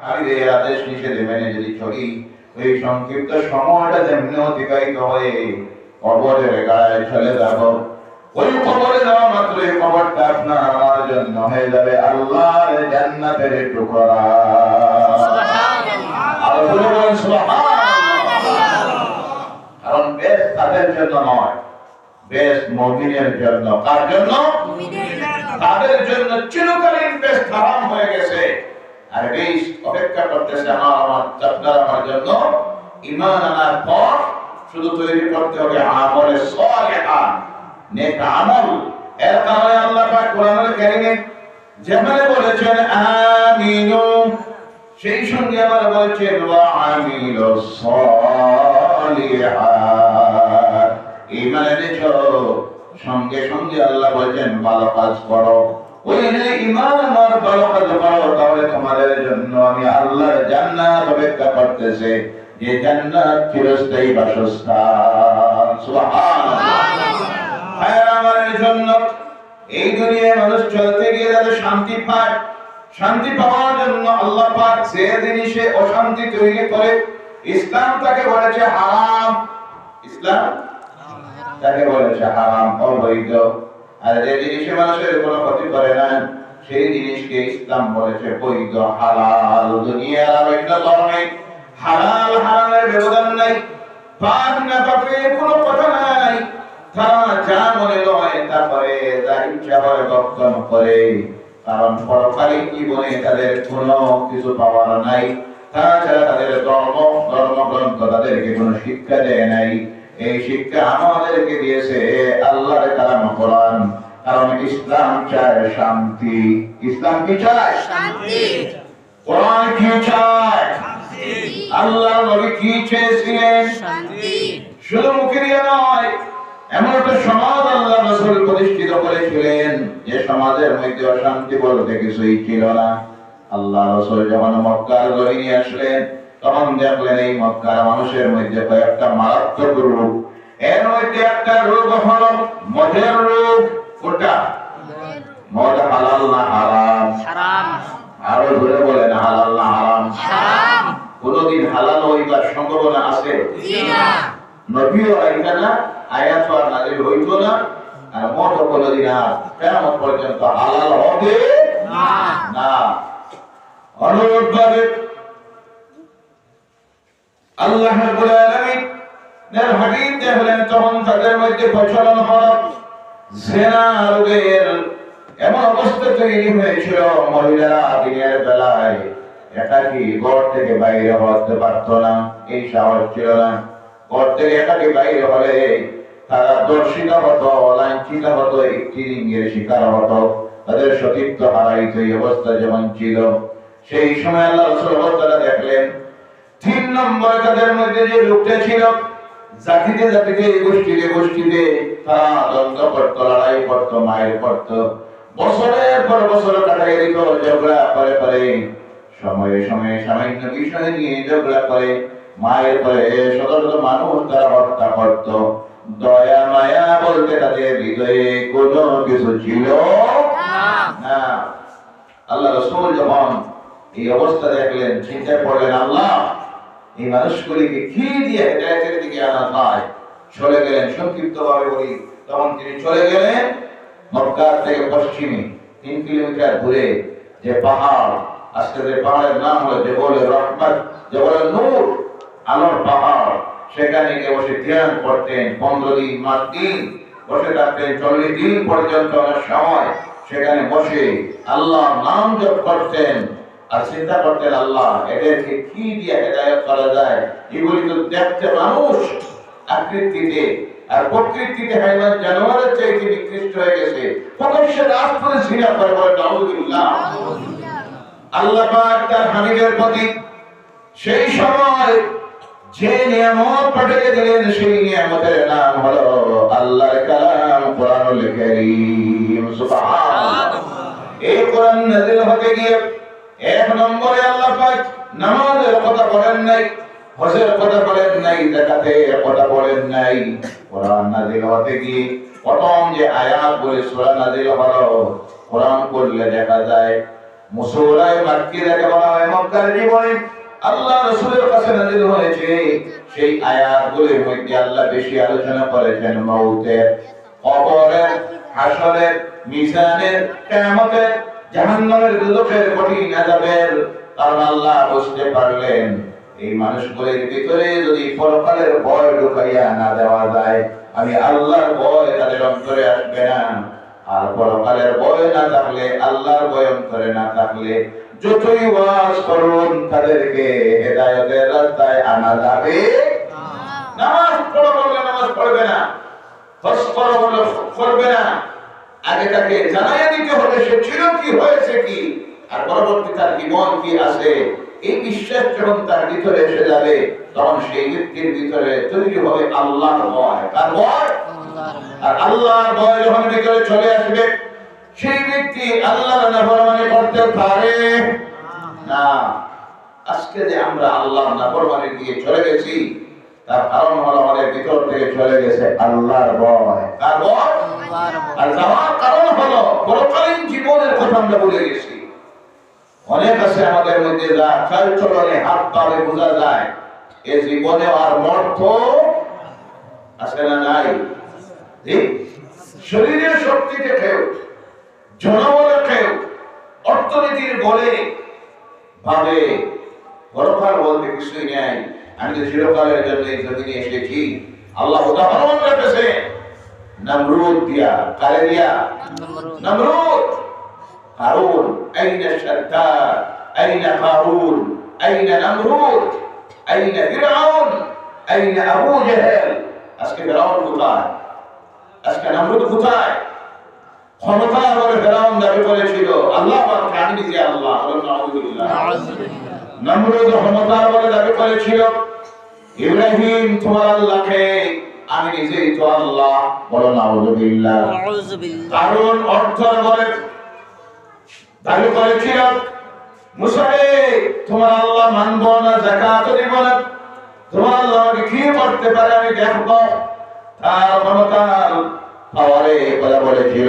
হারিয়ে আদেশ নিষেধে মেনে যদি চলি এই সংক্ষিপ্ত সময়টা যেমনি অতিবাহিত হয়ে কবরের গায়ে চলে যাব। ওই কবরে যাওয়া মাত্র এই কবরটা আপনার আমার জন্য হয়ে যাবে আল্লাহর জান্নাতের টুকরা। কারণ বেশ তাদের জন্য নয় বেশ মমিনের জন্য। কার জন্য। তাদের জন্য চিরকালীন বেশ হারাম হয়ে গেছে। আর অপেক্ষা করতেছে আমার আমার জন্য। ইমান আনার পর শুধু তৈরি করতে হবে আমলে নেক আমল। এর কারণে আল্লাহ পাক যেখানে বলেছেন, আমিনু সেই সঙ্গে আবার বলেছেন ওয়া আমিলু সঙ্গে সঙ্গে আল্লাহ বলছেন, ভালো কাজ করো। মানুষ চলতে গিয়ে যাতে শান্তি পায়, শান্তি পাওয়ার জন্য আল্লাহ পাক যে অশান্তি তৈরি করে, ইসলাম তাকে বলেছে হারাম। ইসলাম তাকে বলেছে হারাম, অবৈধ। আর যে জিনিসে মানুষের কোনো ক্ষতি করে না, সেই জিনিসকে ইসলাম বলেছে, বৈধ, হালাল, দুনিয়ার আর ধরনের হালাল, হারামের ব্যবধান নাই। পাক না কোনো কথা নাই। তারা যা মনে লয় যা ইচ্ছা হয় করে। কারণ তাদের কোনো কিছু পাওয়ার নাই। তাছাড়া তাদের ধর্ম, ধর্মগ্রন্থ তাদেরকে কোনো শিক্ষা দেয় নাই। এই শিক্ষা আমাদেরকে দিয়েছে কালাম কোরআন কারণ ইসলাম চায় শান্তি। ইসলাম কি চায়? শান্তি। কোরআন কি চায়? আল্লাহ নবী কি চেয়েছিলেন? শান্তি। শুধু মুখে দিয়ে নয় এমন একটা সমাজ আল্লাহ রসুল প্রতিষ্ঠিত করেছিলেন যে সমাজের মধ্যে অশান্তি বলতে কিছুই ছিল না। আল্লাহ রসুল যখন মক্কার জমিনে আসলেন তখন দেখলেন এই মক্কার মানুষের মধ্যে কয়েকটা মারাত্মক রোগ। এর মধ্যে একটা রোগ হল মদের রোগ। কোনটা? মদ হালাল না হারাম? হারাম। আরও ধরে বলেন হালাল না হারাম? হারাম। কোনদিন হালাল হইবার সম্ভাবনা আছে? নবীও আইতা না আয়াত আর নাজিল হইতো না আর মত কোনদিন আর কেমন পর্যন্ত হালাল হবে না। না। অনুরোধ করে আল্লাহ রাব্বুল আলামিন এর হাদিস দেখলেন তখন তাদের মধ্যে প্রচলন হল জেনা রোগের এমন অবস্থা তৈরি হয়েছিল মহিলারা দিনের বেলায়। একাকি ঘর থেকে বাইরে হতে না? এই সাহস ছিল থেকে একাকি বাইরে হলে শিকার হতো। তাদের সতীত্ব হারাইত এই অবস্থা যেমন ছিল। সেই সময় আল্লাহ রসুল তারা দেখলেন, তিন নম্বর তাদের মধ্যে যে লোকটা ছিল, জাতিতে জাতিতে, গোষ্ঠীতে গোষ্ঠীতে করতো লড়াই মায়ের বছরের পর বছর কাটাই দিত ঝগড়া সময়ে সময়ে সামান্য বিষয় নিয়ে ঝগড়া করে মায়ের পরে মানুষ তারা হত্যা করত। দয়া, মায়া বলতে তাদের হৃদয়ে কোনো কিছু ছিল আল্লাহ রসুল যখন এই অবস্থা দেখলেন, চিন্তায় পড়লেন, আল্লাহ, এই মানুষগুলিকে কি দিয়ে হেদায়তের দিকে আনা যায়? চলে গেলেন সংক্ষিপ্ত ভাবে বলি। তখন তিনি চলে গেলেন মক্কার থেকে পশ্চিমে, তিন কিলোমিটার দূরে যে পাহাড়, আজকে যে পাহাড়ের নাম হলো জেবলে রহমত জেবলে নূর, আলোর পাহাড়। সেখানে গিয়ে বসে ধ্যান করতেন পনেরো দিন মাস দিন। বসে থাকতেন চল্লিশ দিন পর্যন্ত অনেক সময়। সেখানে বসে আল্লাহ নাম জপ করতেন আর চিন্তা করতেন, আল্লাহ এদেরকে কি দিয়ে হেদায়ত করা যায়? এগুলি তো দেখতে মানুষ। আকৃতিতে আর প্রকৃতিতে হাইওয়ান জানোয়ারের চাইতে নিকৃষ্ট হয়ে গেছে। প্রকাশ্যে রাষ্ট্রে ঝিনা করে বলে নাউজুবিল্লাহ। আল্লাহ পাক তার হাবিবের প্রতি সেই সময় যে নিয়ামত পাঠিয়ে দিলেন সেই নিয়ামতের নাম হলো আল্লাহর কালাম কোরআনুল কারীম। সুবহানাল্লাহ। এই কোরআন নাযিল হতে গিয়ে এক নম্বরে আল্লাহ পাক নামাজের কথা বলেন নাই। হজের কথা বলেন নাই যাকাতের কথা বলেন নাই। কোরআন নাযিল হতে গিয়ে প্রথম যে আয়াত বলে সূরা নাযিল হলো, কোরআন পড়লে দেখা যায় বলা হয়, মক্কার জীবনে আল্লাহ কাছে নাজিল হয়েছে। সেই মধ্যে আল্লাহ বেশি আলোচনা করেছেন মৌতের কবরের, হাসরের, মিজানের, কিয়ামতের, জাহান্নামের কঠিন কারণ আল্লাহ বুঝতে পারলেন এই মানুষগুলির ভিতরে যদি পরকালের ভয় ঢুকাইয়া না দেওয়া যায় আমি আল্লাহর ভয় তাদের অন্তরে আসবে না। আর পরকালের ভয় না থাকলে আল্লাহর ভয় অন্তরে না থাকলে যতই ওয়াজ করুন তাদেরকে হেদায়তের রাস্তায় আনা যাবে। নামাজ পড়ো বললে নামাজ পড়বে না হজ করো বললে করবে না। আগে তাকে জানাইয়া দিতে হবে সে ছিল কি হয়েছে কি? আর পরবর্তী তার জীবন কি আছে? এই বিশ্বাস যখন তার ভিতরে এসে যাবে তখন সেই ব্যক্তির ভিতরে তৈরি হবে আল্লাহর ভয়। তার ভয়? আর আল্লাহর ভয় যখন ভিতরে চলে আসবে সেই ব্যক্তি আল্লাহর নাফরমানি করতে পারে না। আজকে যে আমরা আল্লাহর নাফরমানি দিয়ে চলে গেছি তার কারণ হলো আমাদের ভিতর থেকে চলে গেছে আল্লাহর ভয়। তার ভয়? আর যাওয়ার কারণ হলো পরকালীন জীবনের কথা আমরা ভুলে গেছি। অনেক আছে আমাদের মধ্যে যা চলচলনে হাত পাবে বোঝা যায়। এ জীবনে আর মর্থ আছে না নাই? শরীরের শক্তিতে খেউ জনবলে অর্থনীতির বলে ভাবে। গরফার বলতে কিছুই নেই। আমি তো চিরকালের জন্য এই জমিনে এসেছি। আল্লাহ উদাহরণ রেখেছে নমরুদ দিয়া দিয়া নমরুদ! قارون أين الشداد أين قارون أين نمرود أين فرعون أين أبو جهل আজকে ফেরাউন কোথায় আজকে নমরুদ কোথায় ক্ষমতা বলে ফেরাউন দাবি করেছিল আল্লাহ পাককে আমি নিজে আল্লাহ বলেন নাউযুবিল্লাহ নমরুদ ক্ষমতার বলে দাবি করেছিল ইব্রাহিম তোমার আল্লাহকে আমি নিজেই তো আল্লাহ বলো নাউযুবিল্লাহ أعوذ بالله কারণ অর্থের বলে দাবি করেছিল মুসারে তোমার আল্লাহ মানব না জাকাত দিব না। তোমার আল্লাহ আমাকে কি করতে পারে আমি দেখব। তার ক্ষমতার পাওয়ারে কথা বলেছিল।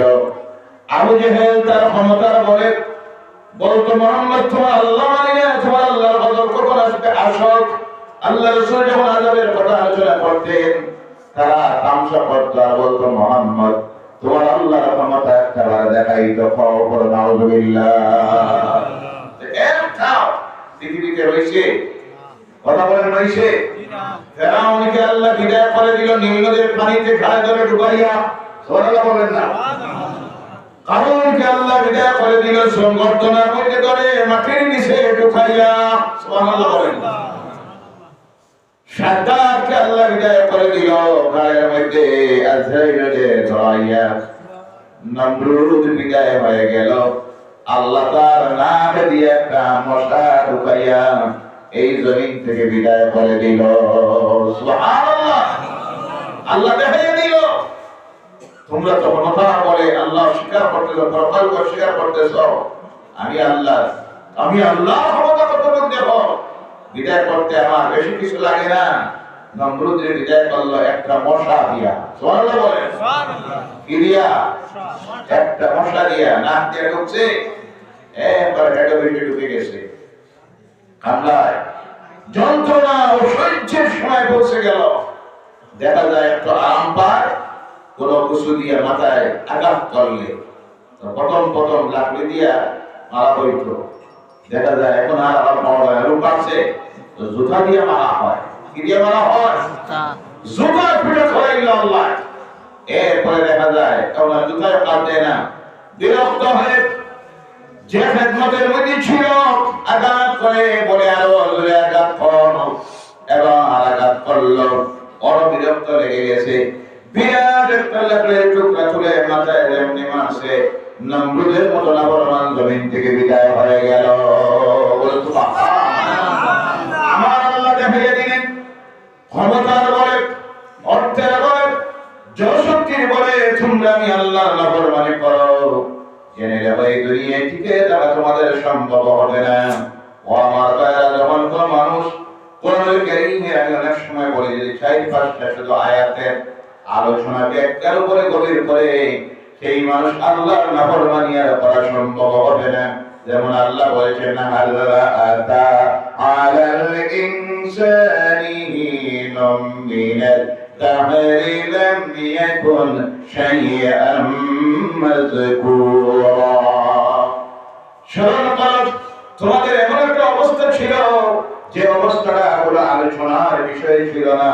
আবু জেহেল তার ক্ষমতার বলে বলতো মোহাম্মদ, তোমার আল্লাহ মানি না, তোমার আল্লাহর গজব কখন আসবে? আসক, আল্লাহ রসুল যখন আজাবের কথা আলোচনা করতেন, তারা তামসা করতো আর বলতো মোহাম্মদ তোমার আল্লাহর ক্ষমতা একটা বার দেখাই তো নাউজুবিল্লাহ। পৃথিবীতে রয়েছে। কথা বলেন রয়েছে? ফেরাউনকে আল্লাহ বিদায় করে দিল পানিতে ঘাড়ে ধরে ডুবাইয়া বলেন না। কারণকে আল্লাহ বিদায় করে দিল সংগঠনের মধ্যে ধরে মাটির নিচে ঢুকাইয়া। বলেন। আল্লাহ বিদায় করে গেল। আল্লাহ তার এই জমিন থেকে বিদায় করে দিল। আল্লাহ দেখাইয়া দিল। তোমরা তো কথা বলে, আল্লাহ স্বীকার করতেছ, প্রকল্প স্বীকার করতেছ। আমি আল্লাহ আমি আল্লাহ বিদায় করতে আমার বেশি কিছু লাগে না। নমরুদের বিদায় করল একটা মশা দিয়া। সোয়াল্লাহ বলেন। কি দিয়া? একটা মশা দিয়া নাক দিয়ে ঢুকছে একবার বেশি ঢুকে গেছে। কামলায় যন্ত্রণা ও সহ্যের সময় পৌঁছে গেল। দেখা যায় একটু আরাম পায় কোনো কিছু দিয়ে মাথায় আঘাত করলে। প্রথম প্রথম লাকড়ি দিয়া মারা হইত দেখা যায় এখন আর আবার পাওয়া যায় বাড়ছে তো জুতা দিয়ে মারা হয়। কি দিয়ে মারা হয়? জুতা। ফিরে ধরাইল আল্লাহ। এরপরে দেখা যায় কারণ জুতায় কাজ দেয় না। বিরক্ত হয়ে যে খেদমতের মধ্যে ছিল আঘাত করে বলে আরও জোরে আঘাত কর। এবং আর আঘাত করল। বড় বিরক্ত লেগে গেছে। বিরাট একটা লাকড়ির টুকরা তুলে মাথায় এমনি মারছে। নমরুদের মতো নাবরমান জমিন থেকে বিদায় হয়ে। আমি আল্লাহর নাফরমানি করো। জেনে যাব এই দুনিয়ায় টিকে থাকা তোমাদের সম্ভব হবে না। ও আমার যখন কোন মানুষ আমি অনেক সময় বলি যে পাঁচটা শুধু আয়াতের আলোচনা ব্যাখ্যার উপরে গভীর করে, সেই মানুষ আল্লাহর নাফরমানি আর করা সম্ভব হবে না। যেমন আল্লাহ বলেছেন হাল্লা আতা আলাল ইনসানি লাম ইয়াকুন শাইআম মাযকুরা স্মরণ করো তোমাদের এমন একটা অবস্থা ছিল যে অবস্থাটা কোনো আলোচনার বিষয় ছিল না।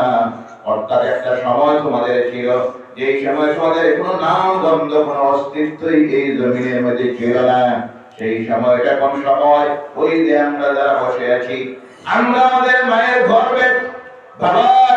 অর্থাৎ একটা সময় তোমাদের ছিল যে সময় তোমাদের কোনো নাম গন্ধ, কোনো অস্তিত্বই এই জমিনের মধ্যে ছিল না। সেই সময়টা কোন সময়? ওই যে আমরা যারা বসে আছি, আমরা আমাদের মায়ের গর্বে বাবার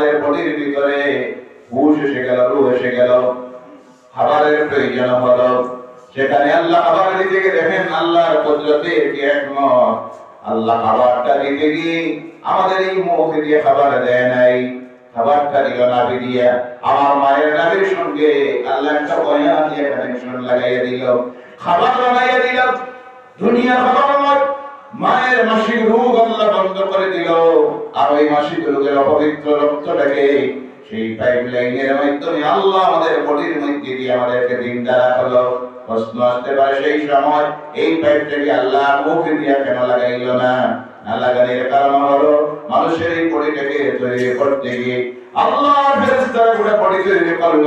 বডির ভিতরে হুশ এসে গেল, রূহ এসে গেল খাবারের প্রয়োজন হলো। সেখানে আল্লাহ খাবার দিতে গিয়ে দেখেন, আল্লাহর কুদরতে কি একমত। আল্লাহ খাবারটা দিতে গিয়ে আমাদের এই মুখ দিয়ে খাবার দেয় নাই, খাবারটা দিল নাভি দিয়া। আমার মায়ের নাভির সঙ্গে আল্লাহ একটা বয়া দিয়ে কানেকশন লাগাইয়া দিল। খাবার বানাইয়া দিল দুনিয়া খাবার নয় মায়ের মাসিক রোগ আল্লাহ বন্ধ করে দিল। আর ওই মাসিক রোগের অপবিত্র রক্তটাকে সেই পাইপ লাইনের মাধ্যমে আল্লাহ আমাদের বডির মধ্যে দিয়ে আমাদেরকে দিন দ্বারা হলো প্রশ্ন আসতে পারে সেই সময় এই পাইপটাকে আল্লাহ মুখে কেন লাগাইল না? না লাগানোর কারণ হলো মানুষের এই বডিটাকে তৈরি করতে গিয়ে আল্লাহ ফেরেশতারা গুলো বডি তৈরি করল।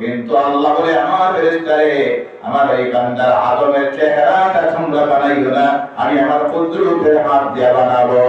কিন্তু আল্লাহ বলে, আমার ফেরেস্তারে আমার এই বান্দার আদমের চেহারাটা তোমরা বানাইও না, আমি আমার পুত্র হাত দিয়ে বানাবো।